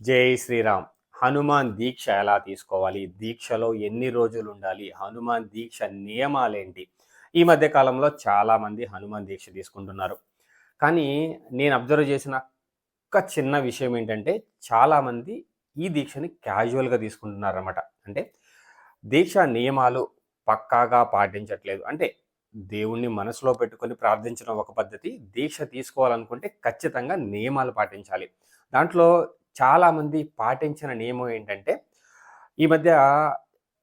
జై శ్రీరామ్. హనుమాన్ దీక్ష ఎలా తీసుకోవాలి? దీక్షలో ఎన్ని రోజులు ఉండాలి? హనుమాన్ దీక్ష నియమాలేంటి? ఈ మధ్య కాలంలో చాలామంది హనుమాన్ దీక్ష తీసుకుంటున్నారు. కానీ నేను అబ్జర్వ్ చేసిన ఒక చిన్న విషయం ఏంటంటే చాలామంది ఈ దీక్షని క్యాజువల్గా తీసుకుంటున్నారు అనమాట అంటే దీక్ష నియమాలు పక్కాగా పాటించట్లేదు. అంటే దేవుణ్ణి మనసులో పెట్టుకొని ప్రార్థించడం ఒక పద్ధతి. దీక్ష తీసుకోవాలనుకుంటే ఖచ్చితంగా నియమాలు పాటించాలి. దాంట్లో చాలామంది పాటించిన నియమం ఏంటంటే ఈ మధ్య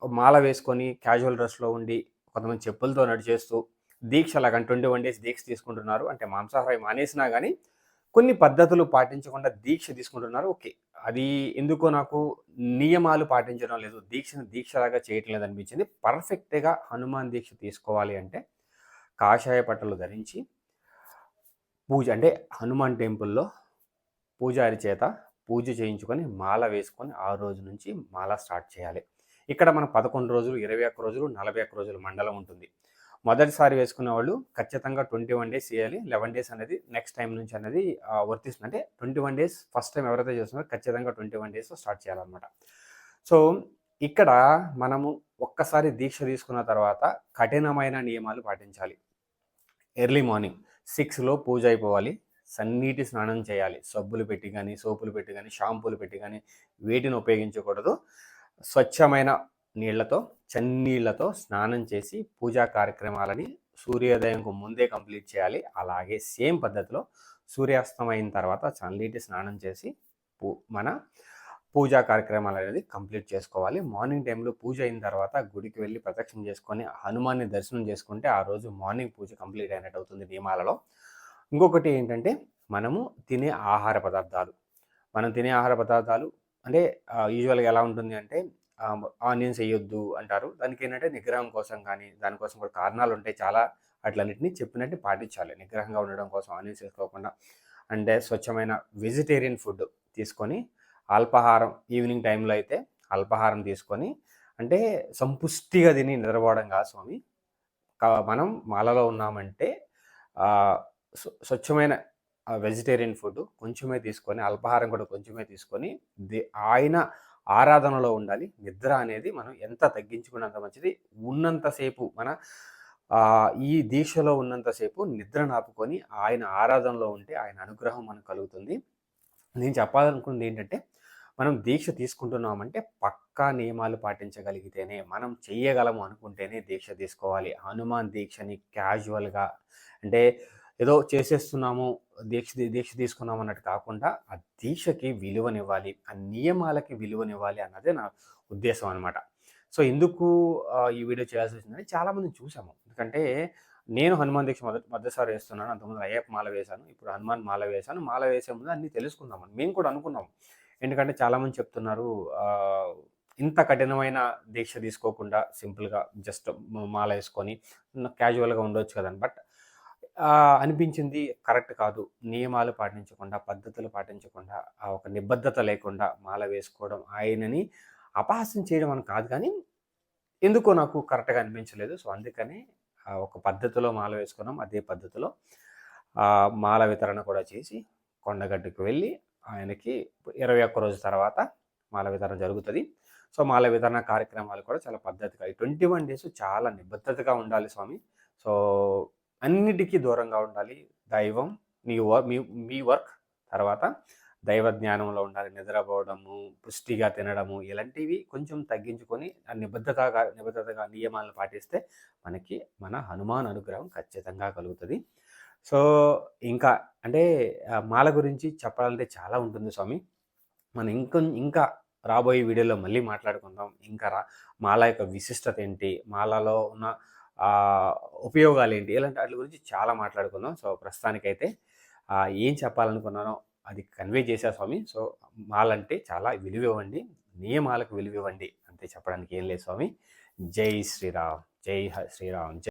మాల వేసుకొని క్యాజువల్ డ్రెస్లో ఉండి కొంతమంది చెప్పులతో నడిచేస్తూ దీక్ష లాగా ట్వంటీ వన్ డేస్ దీక్ష తీసుకుంటున్నారు. అంటే మాంసాహారం మానేసినా కానీ కొన్ని పద్ధతులు పాటించకుండా దీక్ష తీసుకుంటున్నారు. ఓకే. అది ఎందుకో నాకు నియమాలు పాటించడం లేదు. దీక్షను దీక్షలాగా చేయటం లేదు అనిపించింది. పర్ఫెక్ట్గా హనుమాన్ దీక్ష తీసుకోవాలి అంటే కాషాయ పట్టలు ధరించి పూజ అంటే హనుమాన్ టెంపుల్లో పూజారి చేత పూజ చేయించుకొని మాల వేసుకొని ఆ రోజు నుంచి మాల స్టార్ట్ చేయాలి. ఇక్కడ మన పదకొండు రోజులు ఇరవై ఒక్క రోజులు నలభై ఒక్క రోజులు మండలం ఉంటుంది. మొదటిసారి వేసుకునే వాళ్ళు ఖచ్చితంగా ట్వంటీ వన్ డేస్ చేయాలి. లెవెన్ డేస్ అనేది నెక్స్ట్ టైం నుంచి అనేది వర్తిస్తుంది. అంటే twenty one days first time ఎవరైతే చేస్తున్నారో ఖచ్చితంగా ట్వంటీ వన్ డేస్ స్టార్ట్ చేయాలన్నమాట. సో ఇక్కడ మనము ఒక్కసారి దీక్ష తీసుకున్న తర్వాత కఠినమైన నియమాలు పాటించాలి. ఎర్లీ మార్నింగ్ సిక్స్లో పూజ అయిపోవాలి. సన్నీటి స్నానం చేయాలి. సబ్బులు పెట్టి కానీ సోపులు పెట్టి కానీ షాంపూలు పెట్టి కానీ వేటిని ఉపయోగించకూడదు. స్వచ్ఛమైన నీళ్ళతో చన్నీళ్ళతో స్నానం చేసి పూజా కార్యక్రమాలని సూర్యోదయంకు ముందే కంప్లీట్ చేయాలి. అలాగే సేమ్ పద్ధతిలో సూర్యాస్తమైన తర్వాత చన్నీటి స్నానం చేసి పూ మన పూజా కార్యక్రమాలు అనేది కంప్లీట్ చేసుకోవాలి. మార్నింగ్ టైంలో పూజ అయిన తర్వాత గుడికి వెళ్ళి ప్రదక్షిణ చేసుకొని హనుమాన్ని దర్శనం చేసుకుంటే ఆ రోజు మార్నింగ్ పూజ కంప్లీట్ అయినట్టు అవుతుంది నియమాలలో. ఇంకొకటి ఏంటంటే మనము తినే ఆహార పదార్థాలు. మనం తినే ఆహార పదార్థాలు అంటే యూజువల్గా ఎలా ఉంటుంది అంటే ఆనియన్స్ వేయొద్దు అంటారు. దానికి ఏంటంటే నిగ్రహం కోసం కానీ దానికోసం కూడా కారణాలు ఉంటాయి. చాలా అట్లన్నింటినీ చెప్పినట్టు పాటించాలి. నిగ్రహంగా ఉండడం కోసం ఆనియన్స్ వేసుకోకుండా. అంటే స్వచ్ఛమైన వెజిటేరియన్ ఫుడ్ తీసుకొని అల్పాహారం ఈవినింగ్ టైంలో అయితే అల్పాహారం తీసుకొని అంటే సంపుష్టిగా తిని నిద్రపోవడం కాదు స్వామి. మనం మాలలో ఉన్నామంటే స్వచ్ఛమైన వెజిటేరియన్ ఫుడ్ కొంచెమే తీసుకొని అల్పాహారం కూడా కొంచెమే తీసుకొని ఆయన ఆరాధనలో ఉండాలి. నిద్ర అనేది మనం ఎంత తగ్గించుకున్నంత మంచిది. ఉన్నంతసేపు మన ఈ దీక్షలో ఉన్నంతసేపు నిద్ర నాపుకొని ఆయన ఆరాధనలో ఉంటే ఆయన అనుగ్రహం మనకు కలుగుతుంది. నేను చెప్పాలనుకున్నది ఏంటంటే మనం దీక్ష తీసుకుంటున్నామంటే పక్కా నియమాలు పాటించగలిగితేనే మనం చెయ్యగలము అనుకుంటేనే దీక్ష తీసుకోవాలి. హనుమాన్ దీక్షని క్యాజువల్గా అంటే ఏదో చేసేస్తున్నాము దీక్ష దీక్ష తీసుకున్నాం అన్నట్టు కాకుండా ఆ దీక్షకి విలువనివ్వాలి ఆ నియమాలకి విలువనివ్వాలి అన్నదే నా ఉద్దేశం అనమాట సో ఎందుకు ఈ వీడియో చేయాల్సి వచ్చిందని చాలామంది చూసాము ఎందుకంటే నేను హనుమాన్ దీక్ష మొదటి మొదటిసారి వేస్తున్నాను అంతకుముందు అయ్యప్ప మాల వేశాను ఇప్పుడు హనుమాన్ మాల వేశాను మాల వేసే ముందు అన్నీ తెలుసుకుందామని మేము కూడా అనుకున్నాం ఎందుకంటే చాలామంది చెప్తున్నారు ఇంత కఠినమైన దీక్ష తీసుకోకుండా సింపుల్గా జస్ట్ మాల వేసుకొని క్యాజువల్గా ఉండొచ్చు కదండి బట్ అనిపించింది కరెక్ట్ కాదు. నియమాలు పాటించకుండా పద్ధతులు పాటించకుండా ఆ ఒక నిబద్ధత లేకుండా మాల వేసుకోవడం ఆయనని అపహాస్యం చేయడం అని కాదు కానీ ఎందుకో నాకు కరెక్ట్గా అనిపించలేదు. సో అందుకని ఒక పద్ధతిలో మాల వేసుకున్నాం. అదే పద్ధతిలో మాల వితరణ కూడా చేసి కొండగట్టుకు వెళ్ళి ఆయనకి ఇరవై ఒక్క రోజు తర్వాత మాల వితరణ జరుగుతుంది. సో మాల వితరణ కార్యక్రమాలు కూడా చాలా పద్ధతిగా ఈ ట్వంటీ వన్ డేస్ చాలా నిబద్ధతగా ఉండాలి స్వామి. సో అన్నిటికీ దూరంగా ఉండాలి. దైవం మీ మీ మీ వర్క్ తర్వాత దైవ జ్ఞానంలో ఉండాలి. నిద్రపోవడము పుష్టిగా తినడము ఇలాంటివి కొంచెం తగ్గించుకొని నిబద్ధతగా నిబద్ధతగా నియమాలను పాటిస్తే మనకి మన హనుమాన్ అనుగ్రహం ఖచ్చితంగా కలుగుతుంది. సో ఇంకా అంటే మాల గురించి చెప్పాలంటే చాలా ఉంటుంది స్వామి. మనం ఇంకొ ఇంకా రాబోయే వీడియోలో మళ్ళీ మాట్లాడుకుందాం. ఇంకా రా మాల యొక్క విశిష్టత ఏంటి? మాలలో ఉన్న ఉపయోగాలు ఏంటి ఇలాంటి వాటి గురించి చాలా మాట్లాడుకుందాం. సో ప్రస్తుతానికైతే ఏం చెప్పాలనుకున్నానో అది కన్వే చేశా స్వామి. సో మాలంటే చాలా విలువ ఇవ్వండి నియమాలకు విలువ ఇవ్వండి అంతే చెప్పడానికి ఏం లేదు స్వామి. జై శ్రీరామ్. జై శ్రీరామ్. జై